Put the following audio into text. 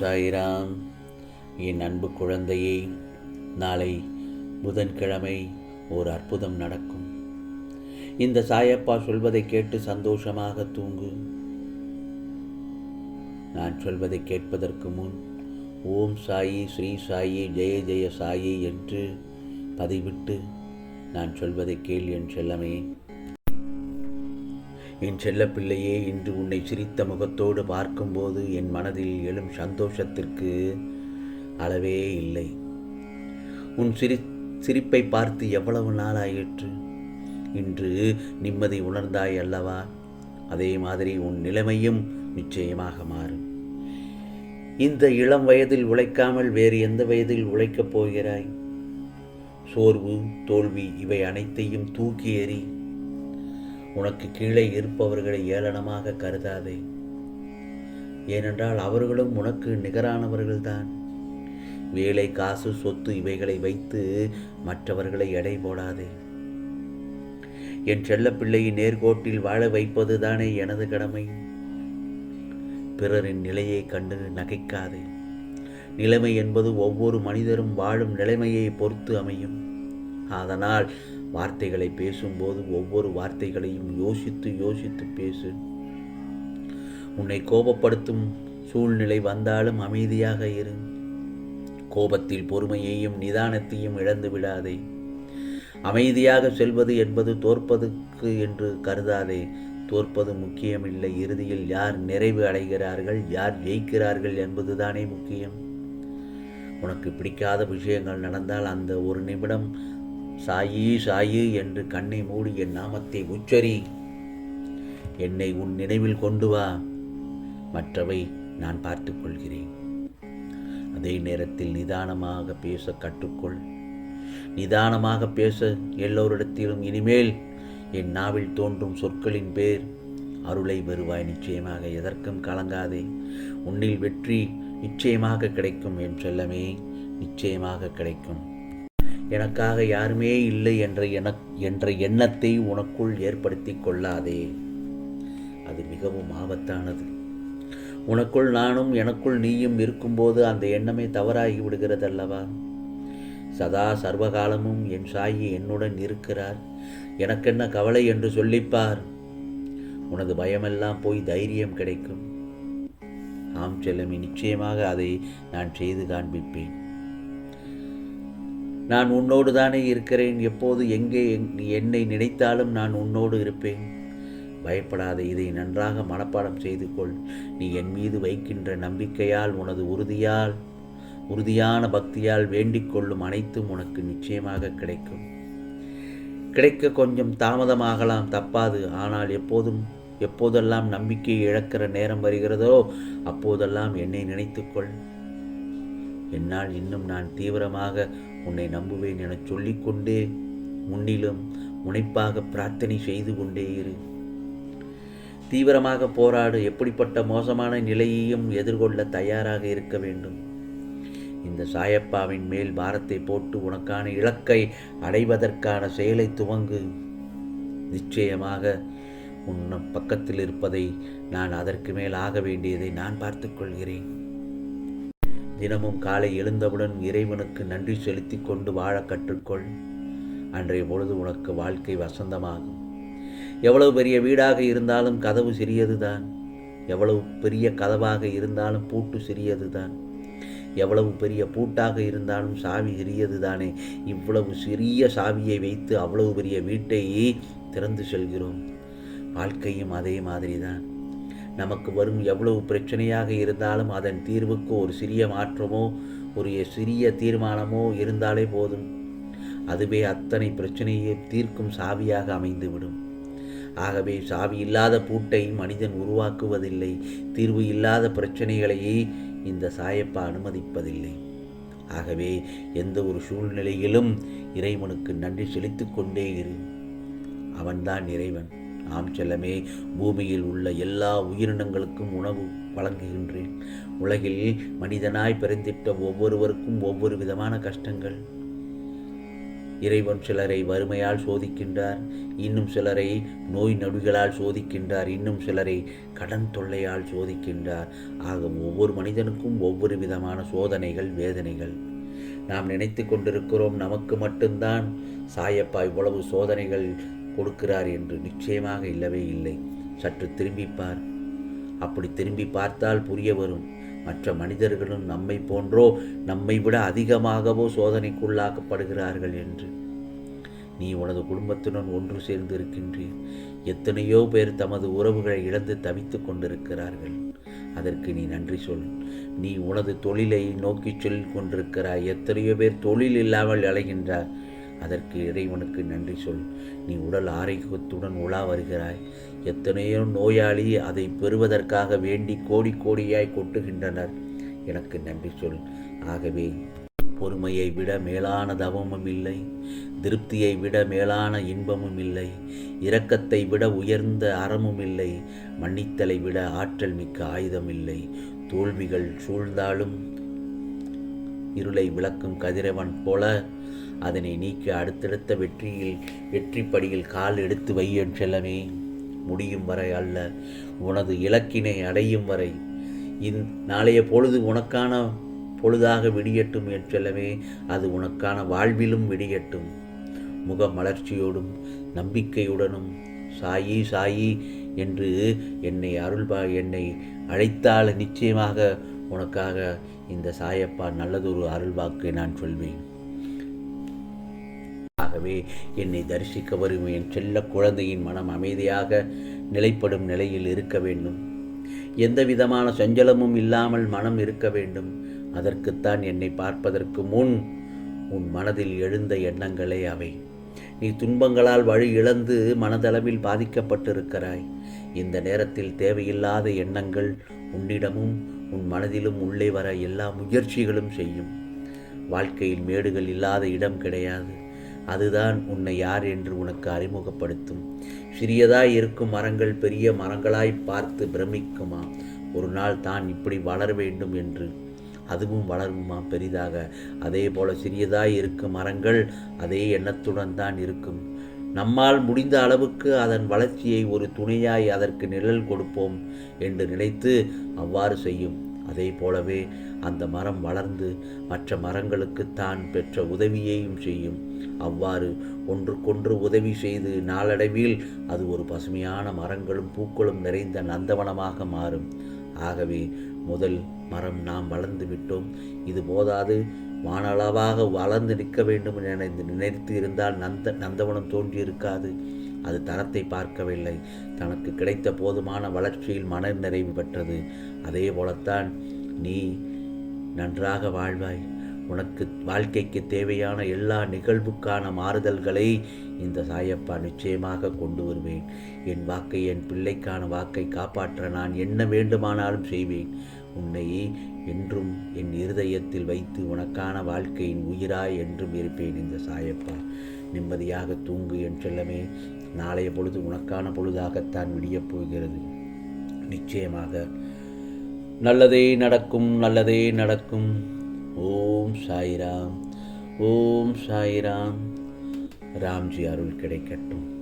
சாய்ராம். என் அன்பு குழந்தையே நாளை புதன்கிழமை ஓர் அற்புதம் நடக்கும். இந்த சாயப்பா சொல்வதை கேட்டு சந்தோஷமாக தூங்கு. நான் சொல்வதை கேட்பதற்கு முன் ஓம் சாயி ஸ்ரீ சாயி ஜெய ஜெய சாயி என்று பதிவிட்டு நான் சொல்வதை கேள் என் செல்லமே. என் செல்லப்பிள்ளையே இன்று உன்னை சிரித்த முகத்தோடு பார்க்கும்போது என் மனதில் எழும் சந்தோஷத்திற்கு அளவே இல்லை. உன் சிரி சிரிப்பை பார்த்து எவ்வளவு நாளாயிற்று? இன்று நிம்மதி உணர்ந்தாய் அல்லவா? அதே மாதிரி உன் நிலைமையும் நிச்சயமாக மாறும். இந்த இளம் வயதில் உழைக்காமல் வேறு எந்த வயதில் உழைக்கப் போகிறாய்? சோர்வு தோல்வி இவை அனைத்தையும் தூக்கி எறி உனக்கு கீழே இருப்பவர்களை ஏளனமாக கருதாதே. ஏனென்றால் அவர்களும் உனக்கு நிகரானவர்கள்தான். வேலை காசு சொத்து இவைகளை வைத்து மற்றவர்களை எடை போடாதே. என் செல்லப்பிள்ளையை நேர்கோட்டில் வாழ வைப்பது தானே எனது கடமை. பிறரின் நிலையை கண்டு நகைக்காதே. நிலைமை என்பது ஒவ்வொரு மனிதரும் வாழும் நிலைமையை பொறுத்து அமையும். அதனால் வார்த்தைகளை பேசும்போது ஒவ்வொரு வார்த்தைகளையும் யோசித்து யோசித்து பேசு. உன்னை கோபப்படுத்தும் சூழ்நிலை வந்தாலும் அமைதியாக இரு. கோபத்தில் பொறுமையையும் நிதானத்தையும் இழந்து விடாதே. அமைதியாக செல்வது என்பது தோற்பதுக்கு என்று கருதாதே. தோற்பது முக்கியமில்லை. இறுதியில் யார் நிறைவு அடைகிறார்கள் யார் ஜெயிக்கிறார்கள் என்பதுதானே முக்கியம். உனக்கு பிடிக்காத விஷயங்கள் நடந்தால் அந்த ஒரு நிமிடம் சாயி சாயி என்று கண்ணை மூடி என் நாமத்தை உச்சரி. என்னை உன் நினைவில் கொண்டு வா. மற்றவை நான் பார்த்துக்கொள்கிறேன் அதே நேரத்தில் நிதானமாக பேச கற்றுக்கொள். நிதானமாக பேச எல்லோரிடத்திலும் இனிமேல் என் நாவில் தோன்றும் சொற்களின் பேர் அருளை வருவாய் நிச்சயமாக எதற்கும் கலங்காதே. உன்னில் வெற்றி நிச்சயமாக கிடைக்கும் என் செல்லமே நிச்சயமாக கிடைக்கும். எனக்காக யாருமே இல்லை என்ற என என்ற எண்ணத்தை உனக்குள் ஏற்படுத்தி கொள்ளாதே. அது மிகவும் ஆபத்தானது. உனக்குள் நானும் எனக்குள் நீயும் இருக்கும்போது அந்த எண்ணமே தவறாகி விடுகிறதல்லவா? சதா சர்வகாலமும் என் சாயி என்னுடன் இருக்கிறார். எனக்கென்ன கவலை என்று சொல்லிப்பார். உனது பயமெல்லாம் போய் தைரியம் கிடைக்கும். ஆம் செல்லமி நிச்சயமாக அதை நான் செய்து காண்பிப்பேன். நான் உன்னோடு தானே இருக்கிறேன். எப்போது எங்கே என்னை நினைத்தாலும் நான் உன்னோடு இருப்பேன். பயப்படாத இதை நன்றாக மனப்பாடம் செய்து கொள். நீ என் மீது வைக்கின்ற நம்பிக்கையால் உனது உறுதியால் உறுதியான பக்தியால் வேண்டிக் கொள்ளும் அனைத்தும் உனக்கு நிச்சயமாக கிடைக்கும். கிடைக்க கொஞ்சம் தாமதமாகலாம் தப்பாது. ஆனால் எப்போதும் எப்போதெல்லாம் நம்பிக்கையை இழக்கிற நேரம் வருகிறதோ அப்போதெல்லாம் என்னை நினைத்துக்கொள் என்னால் இன்னும் நான் தீவிரமாக உன்னை நம்புவேன் என சொல்லிக்கொண்டே முன்னிலும் முனைப்பாக பிரார்த்தனை செய்து கொண்டே இரு. தீவிரமாக போராடு. எப்படிப்பட்ட மோசமான நிலையையும் எதிர்கொள்ள தயாராக இருக்க வேண்டும். இந்த சாயப்பாவின் மேல் பாரத்தை போட்டு உனக்கான இலக்கை அடைவதற்கான செயலை துவங்கு. நிச்சயமாக உன் பக்கத்தில் இருப்பதை நான் அதற்கு மேல் ஆக வேண்டியதை நான் பார்த்துக்கொள்கிறேன் தினமும் காலை எழுந்தவுடன் இறைவனுக்கு நன்றி செலுத்தி கொண்டு வாழ கற்றுக்கொள். அன்றைய பொழுது உனக்கு வாழ்க்கை வசந்தமாகும். எவ்வளவு பெரிய வீடாக இருந்தாலும் கதவு சிறியதுதான். எவ்வளவு பெரிய கதவாக இருந்தாலும் பூட்டு சிறியதுதான். எவ்வளவு பெரிய பூட்டாக இருந்தாலும் சாவி சிறியது தானே இவ்வளவு சிறிய சாவியை வைத்து அவ்வளவு பெரிய வீட்டை திறந்து செல்கிறோம். வாழ்க்கையும் அதே மாதிரி தான் நமக்கு வரும் எவ்வளவு பிரச்சனையாக இருந்தாலும் அதன் தீர்வுக்கு ஒரு சிறிய மாற்றமோ ஒரு சிறிய தீர்மானமோ இருந்தாலே போதும். அதுவே அத்தனை பிரச்சனையை தீர்க்கும் சாவியாக அமைந்துவிடும். ஆகவே சாவி இல்லாத பூட்டை மனிதன் உருவாக்குவதில்லை. தீர்வு இல்லாத பிரச்சனைகளையே இந்த சாயப்பா அனுமதிப்பதில்லை. ஆகவே எந்த ஒரு சூழ்நிலையிலும் இறைவனுக்கு நன்றி செலுத்திக் கொண்டே இரு. அவன்தான் இறைவன். ஆம் செல்லமே பூமியில் உள்ள எல்லா உயிரினங்களுக்கும் உணவு வழங்குகின்றேன். உலகில் மனிதனாய் பிறந்திட்ட ஒவ்வொருவருக்கும் ஒவ்வொரு விதமான கஷ்டங்கள். இறைவன் சிலரை வறுமையால் சோதிக்கின்றார் இன்னும் சிலரை நோய் நடுகளால் சோதிக்கின்றார் இன்னும் சிலரை கடன் தொல்லையால் சோதிக்கின்றார். ஆக ஒவ்வொரு மனிதனுக்கும் ஒவ்வொரு விதமான சோதனைகள் வேதனைகள். நாம் நினைத்து கொண்டிருக்கிறோம் நமக்கு மட்டும்தான். சாயப்பா இவ்வளவு சோதனைகள் கொடுக்கிறார் என்று நிச்சயமாக இல்லவே இல்லை. சற்று திரும்பிப்பார். அப்படி திரும்பி பார்த்தால் புரிய வரும். மற்ற மனிதர்களும் நம்மை போன்றோ நம்மை விட அதிகமாகவோ சோதனைக்குள்ளாக்கப்படுகிறார்கள் என்று. நீ உனது குடும்பத்துடன் ஒன்று சேர்ந்து இருக்கின்றீர் எத்தனையோ பேர் தமது உறவுகளை இழந்து தவித்துக் கொண்டிருக்கிறார்கள். அதற்கு நீ நன்றி சொல். நீ உனது தொழிலை நோக்கி சொல்லிக் கொண்டிருக்கிறாய். எத்தனையோ பேர் தொழில் இல்லாமல் அலைகின்றார். அதற்கு இறைவனுக்கு நன்றி சொல். நீ உடல் ஆரோக்கியத்துடன் உலா வருகிறாய். எத்தனையோ நோயாளி அதை பெறுவதற்காக வேண்டி கோடி கோடியாய் கொட்டுகின்றனர். எனக்கு நன்றி சொல். ஆகவே பொறுமையை விட மேலான தவமும் இல்லை. திருப்தியை விட மேலான இன்பமும் இல்லை. இரக்கத்தை விட உயர்ந்த அறமும் இல்லை. மன்னித்தலை விட ஆற்றல் மிக்க ஆயுதம் இல்லை. தோல்விகள் சூழ்ந்தாலும் இருளை விளக்கும் கதிரவன் போல அதனை நீக்கி அடுத்தடுத்த வெற்றியில் வெற்றி படியில் கால் எடுத்து வை செல்லமே. முடியும் வரை அல்ல உனது இலக்கினை அடையும் வரை. இந் நாளைய பொழுது உனக்கான பொழுதாக விடியட்டும் என்றெல்லவே அது உனக்கான வாழ்விலும் விடியட்டும். முக மலர்ச்சியோடும் நம்பிக்கையுடனும் சாயி சாயி என்று என்னை அருள்பா என்னை அழைத்தால் நிச்சயமாக உனக்காக இந்த சாயப்பா நல்லதொரு அருள்வாக்கை நான் சொல்வேன். ஆகவே என்னை தரிசிக்க வரும் என் செல்ல குழந்தையின் மனம் அமைதியாக நிலைப்படும் நிலையில் இருக்க வேண்டும். எந்த விதமான சஞ்சலமும் இல்லாமல் மனம் இருக்க வேண்டும். அதற்குத்தான் என்னை பார்ப்பதற்கு முன் உன் மனதில் எழுந்த எண்ணங்களே அவை. நீ துன்பங்களால் வழி இழந்து மனதளவில் பாதிக்கப்பட்டிருக்கிறாய். இந்த நேரத்தில் தேவையில்லாத எண்ணங்கள் உன்னிடமும் உன் மனதிலும் உள்ளே வர எல்லா முயற்சிகளும் செய்யும். வாழ்க்கையில் மேடுகள் இல்லாத இடம் கிடையாது. அதுதான் உன்னை யார் என்று உனக்கு அறிமுகப்படுத்தும். சிறியதாய் இருக்கும் மரங்கள் பெரிய மரங்களாய் பார்த்து பிரமிக்குமா? ஒரு நாள் தான் இப்படி வளர வேண்டும் என்று. அதுவும் வளருமா? பெரிதாக. அதே போல சிறியதாய் இருக்கும் மரங்கள் அதே எண்ணத்துடன் தான் இருக்கும். நம்மால் முடிந்த அளவுக்கு அதன் வளர்ச்சியை ஒரு துணையாய் அதற்கு நிழல் கொடுப்போம் என்று நினைத்து அவ்வாறு செய்யும். அதே போலவே அந்த மரம் வளர்ந்து மற்ற மரங்களுக்கு தான் பெற்ற உதவியையும் செய்யும். அவ்வாறு ஒன்றுக்கொன்று உதவி செய்து நாளடைவில் அது ஒரு பசுமையான மரங்களும் பூக்களும் நிறைந்த நந்தவனமாக மாறும். ஆகவே முதல் மரம் நாம் வளர்ந்து விட்டோம். இது போதாது. வானளவாக வளர்ந்து நிற்க வேண்டும் என நினைத்து இருந்தால் நந்த நந்தவனம் தோன்றியிருக்காது. அது தரத்தை பார்க்கவில்லை. தனக்கு கிடைத்த போதுமான வளர்ச்சியில் மன நிறைவு பெற்றது. அதே போலத்தான் நீ நன்றாக வாழ்வாய். உனக்கு வாழ்க்கைக்கு தேவையான எல்லா நிகழ்வுக்கான மாறுதல்களை இந்த சாயப்பா நிச்சயமாக கொண்டு வருவேன். என் வாக்கை என் பிள்ளைக்கான வாக்கை காப்பாற்ற நான் என்ன வேண்டுமானாலும் செய்வேன். உன்னை என்றும் என் இருதயத்தில் வைத்து உனக்கான வாழ்க்கையின் உயிராய் என்றும் இருப்பேன் இந்த சாயப்பா. நிம்மதியாக தூங்கு என் செல்லமே. நாளைய பொழுது உனக்கான பொழுதாகத்தான் விடியப் போகிறது. நிச்சயமாக நல்லதே நடக்கும் நல்லதே நடக்கும். ஓம் சாய்ராம் ஓம் சாய்ராம். ராம்ஜி அருள் கிடைக்கட்டும்.